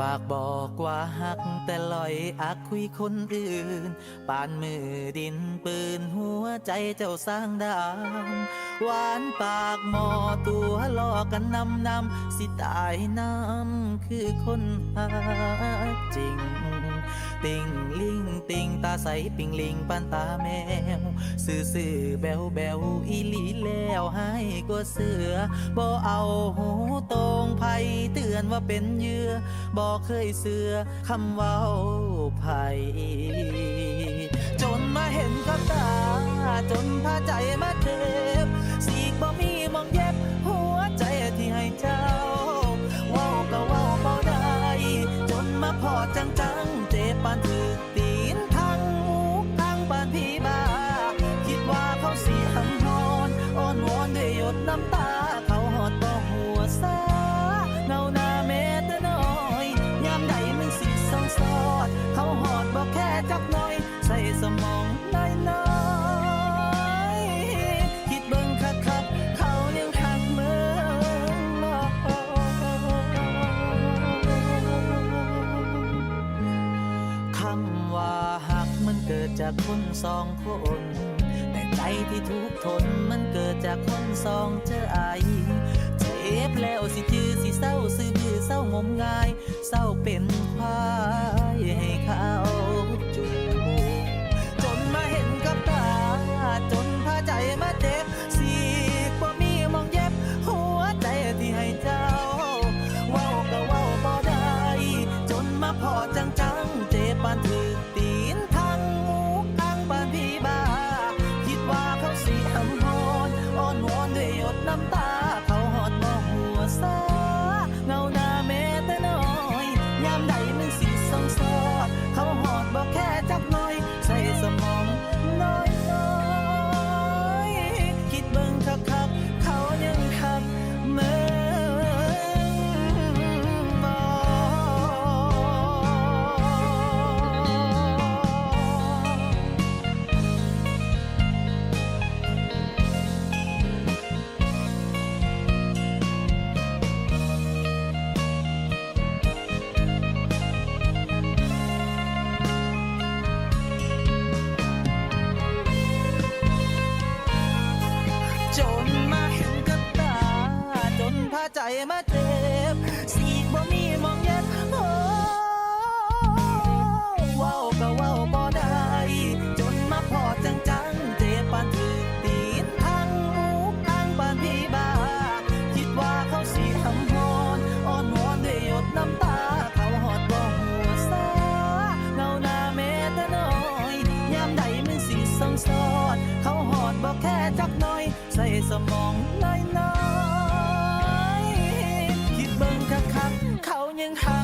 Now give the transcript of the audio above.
ปากบอกว่าหักแต่ลอยอักคุยคนอื่น ปานมือดินปืนหัวใจเจ้าสร้างดานหวานปากหมอตัวลอกันนำนำสิตายน้ำคือคนหักจริง ติงลิงติงตาใสปิงลิงปานตาแมว ซื่อซื่อแบวแบวอีหลีแล้วให้ก็เสือบ่เอาหูตรงไผเตื อนว่าเป็นเยื่อบอกเคยเสือคำเว้าไผจนมาเห็นกับตา จนพาใจมา เกิดจากคนสองคนแต่ใจที่ทุกทนมันเกิดจากคนสองเจเจ็บแล้วสิจือสิเศร้าซื้อบือเศร้างมงาย เศร้าเป็นควาย มาเจ็บสีบ่มีมองเย็นโอ้ว้าวก็ว้าวบ่ได้ จนมาพอจังจังเจ็บปานถึกตีนทางมูกทางบ้านพี่บ้า คิดว่าเขาสีทำฮอนอ่อนวอนด้วยหยดน้ำตา เขาหอดบ่หัวซาเงาหน้าแม่ตะน้อยยามใดมันสีสองสอด เขาหอดบ่แค่จักน้อย ใส่สมองน้อยน้อย 烟汤